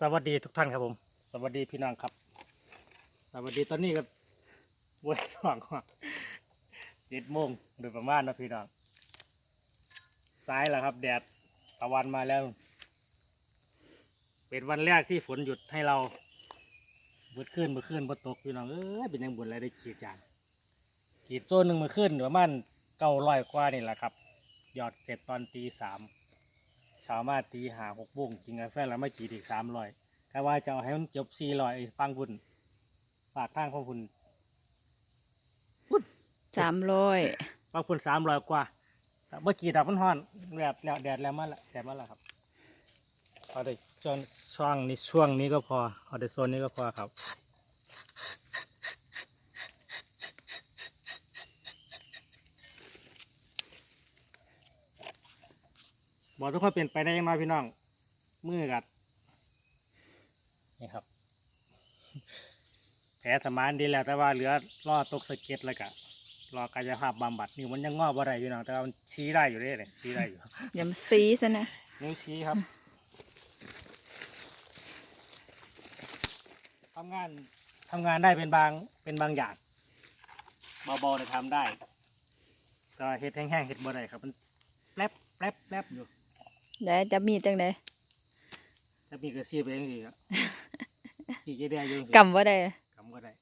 สวัสดีทุกท่านครับผม สวัสดีพี่น้องครับ สวัสดีตอนนี้ก็วันสองเจ็ดโมงโดยประมาณนะพี่น้องสายแล้วครับ แดดตะวันมาแล้ว เป็นวันแรกที่ฝนหยุดให้เราเบิดขึ้นเมื่อคืนบ่ตกพี่น้องเอ้ยเป็นยังบุญอะไรได้ฉีดยางขีดโซนหนึ่งมื่อคืนประมาณเก้าร้อยกว่านี่แหละครับ หยอดเสร็จตอนตีสาม ช้ามาตีหาหกบุ้งกินกาแฟแล้วไม่กี่อีกสามร้อยถ้าว่าจะเอาให้มันจบสี่ร้อยฟังบุญฝากทางของคุณสามร้อยฟังคุณสามร้อยกว่าแต่เมื่อกี้ดับมันฮ้อนแดดแล้วแดดแล้วมาละแดดมาแล้วครับเอาได้ช่วงช่วงนี้ช่วงนี้ก็พอเอาได้โซนนี้ก็พอครับ บอกทุกคนเปลี่ยนไปได้ยังไงพี่น้อง มือกัดนี่ครับ แผลสมานดีแล้วแต่ว่าเหลือรอตกสะเก็ดแล้วก็รอกายภาพบำบัดนี่มันยังงอบ่ได้อยู่น้องแต่ว่ามันชี้ได้อยู่เด้เลยชี้ได้อยู่อย่ามาซีซะนะนิ้วชี้ครับทำงานทำงานได้เป็นบางเป็นบางอย่างเบาๆแต่ทำได้แต่ว่าเห็ดแห้งๆเห็ดบ่ได้ครับมันแป๊บแป๊บแป๊บอยู่ เดี๋ยวจะมีจังไดจะมีกระซีไปยังไงครับพี่จะได้อยังสิกำว่าได้กำก็ได้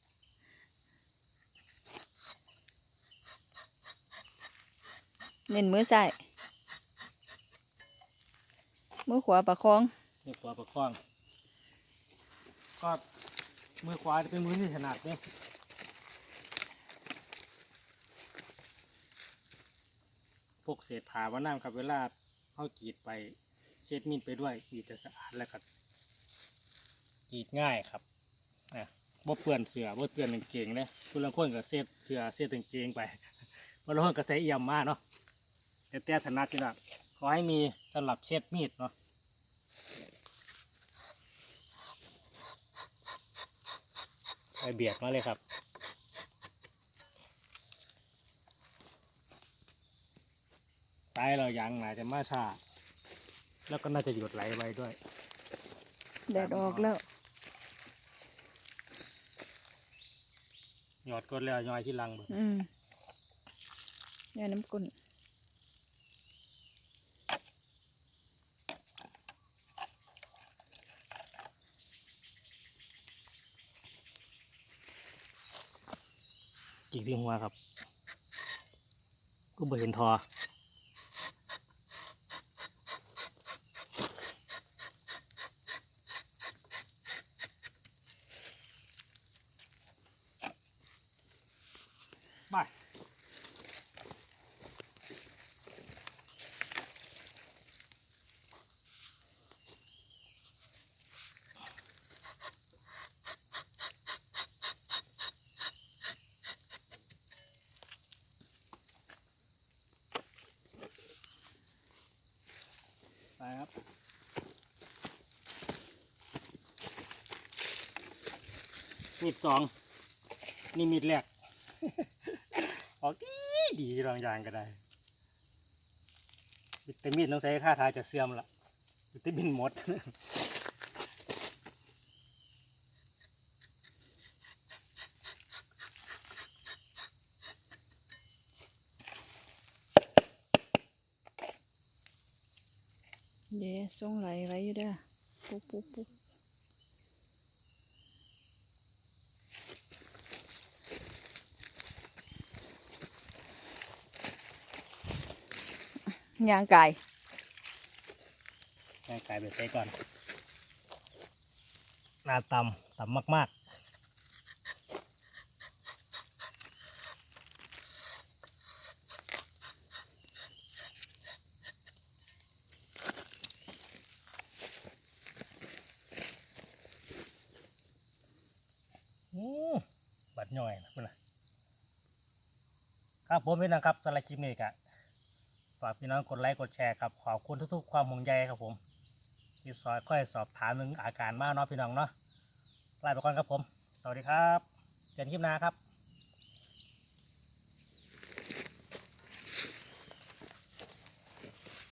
เน้นมือใส่มือขวาประคอง มือขวาประคอง ก็มือขวาจะเป็นมือที่ถนัดเนี่ยพวกเศษผาว่าน้ำครับเวลา เขากรีดไปเช็ดมีดไปด้วยกรีดจะสะอาดแล้วครับกรีดง่ายครับอะบ่เปื้อนเสือบ่เปื้อนกางเกงเลยคุณละคนก็เสียเสือเสียกางเกงไปบางคนก็ใส่เอี่ยมมากเนาะแต่แต่ถนัดที่ละขอให้มีสำหรับเช็ดมีดเนาะไปเบียดมาเลยครับ ซ้ายเรายังน่าจะมาช้าแล้วก็น่าจะหยุดไหลไว้ด้วย แดดออกแล้ว หยอดก้นแล้วย้อยที่หลังเบิ่งอืมเนี่ยน้ำกุ่นกิ่งที่หัวครับ ก็บ่เห็นทอ ไปไปครับ มีดสอง นี่มีดแรก ออกดีดีรองยางก็ได้ วิตามินต้องใช้ค่าทายจะเสื่อมละวิตามินหมดเดี๋ยวส่งไหลไว้อยู่เด้อปุ๊บปุ๊บปุ๊บ ยางไก่แม่งกลายเป็นไปก่อนหน้าต่ำต่ำมากๆอู้บัดย่อยนะเพื่อนน่ะครับผมพี่นะครับสำหรับคลิปนี้กะ ฝากพี่น้องกดไลค์กดแชร์ครับขอบคุณทุกๆ ความห่วงใยครับผมที่ซอยค่อยสอบถามถึงอาการมากเนาะพี่น้องเนาะลาไปก่อนครับผม สวัสดีครับ เจอกันคลิปหน้าครับ